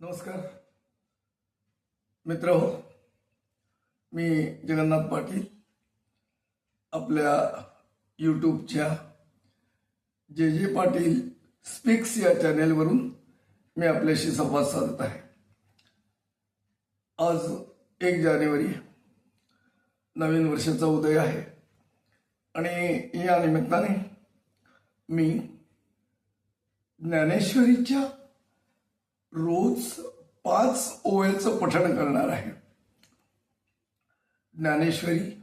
नमस्कार. मित्र हो मी जगन्नाथ पाटील. आपल्या यूट्यूबच्या जे जे पाटील स्पीक्स या चॅनेलवरून मी आपल्याशी संवाद साधत आहे. आज एक जानेवारी नवीन वर्षाचा उदय आहे. आणि या निमित्ताने मी ज्ञानेश्वरीच्या रोज पाच ओव्याचं पठण करणार आहे. ज्ञानेश्वरी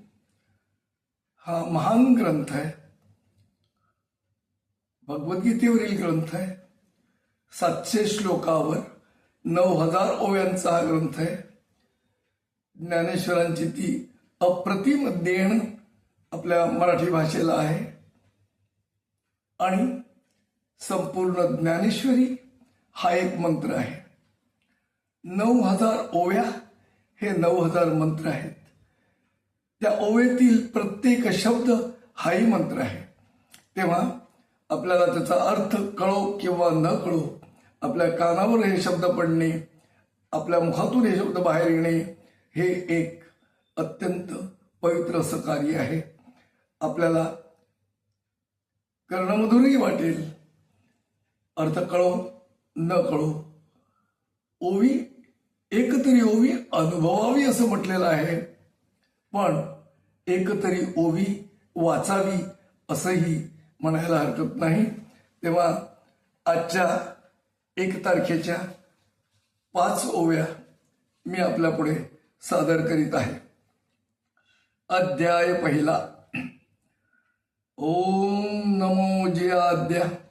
हा महान ग्रंथ आहे. भगवद्गीतेवरील ग्रंथ आहे. सातशे श्लोकावर नऊ हजार ओव्यांचा हा ग्रंथ आहे. ज्ञानेश्वरांची ती अप्रतिम देण आपल्या मराठी भाषेला आहे. आणि संपूर्ण ज्ञानेश्वरी हा एक मंत्र आहे. नऊ हजार ओव्या हे नऊ हजार मंत्र आहेत. त्या ओव्यातील प्रत्येक शब्द हाही मंत्र आहे. तेव्हा आपल्याला त्याचा अर्थ कळो किंवा न कळो आपल्या कानावर हे शब्द पडणे आपल्या मुखातून हे शब्द बाहेर येणे हे एक अत्यंत पवित्र असं कार्य आहे. आपल्याला कर्णमधुरही वाटेल. अर्थ कळो न कळो. ओवी एकतरी ओवी अनुभवावी असं म्हटलेलं आहे. पण एकतरी ओवी वाचावी असंही म्हणायला हरकत नाही. तेव्हा आजच्या एक तारखेच्या पाच ओव्या मी आपल्या पुढे सादर करीत आहे. अध्याय पहिला. ओम नमो जयाद्या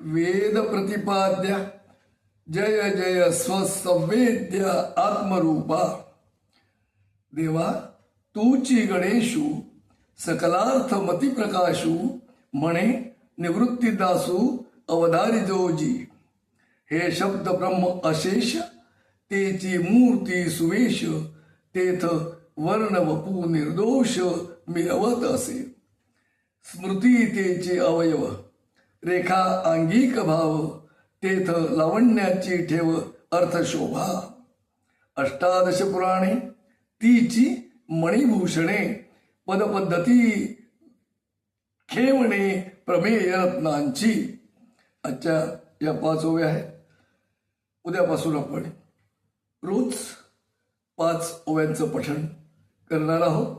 वेद प्रतिपाद्य जय जय स्वसंवेद्य आत्मरूपा। देवा तूची गणेशू सकलार्थ मती प्रकाशू म्हणे निवृत्तीदासू अवधारी जोजी। हे शब्द ब्रह्म अशेष तेची मूर्ती सुवेश तेथ वर्ण वपू निर्दोष मिळवत असे। स्मृती तेचे अवयव रेखा अंगिक भाव तेथ लावण्याची ठेव अर्थशोभा. अष्टादश पुराणे तीची मणिभूषणे पदपद्धती खेवणे प्रमेय रत्नांची. आजच्या या पाच ओव्या आहेत. उद्यापासून आपण रोज पाच ओव्यांचं पठण करणार आहोत.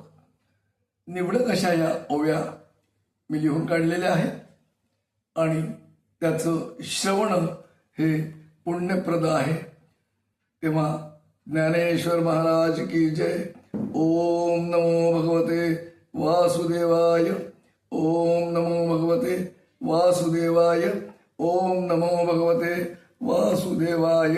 निवडक अशा या ओव्या मी लिहून काढलेल्या आहेत. आणि त्याचं श्रवण हे पुण्यप्रद आहे. तेव्हा ज्ञानेश्वर महाराज की जय. ओम नमो भगवते वासुदेवाय. ओम नमो भगवते वासुदेवाय. ओम नमो भगवते वासुदेवाय.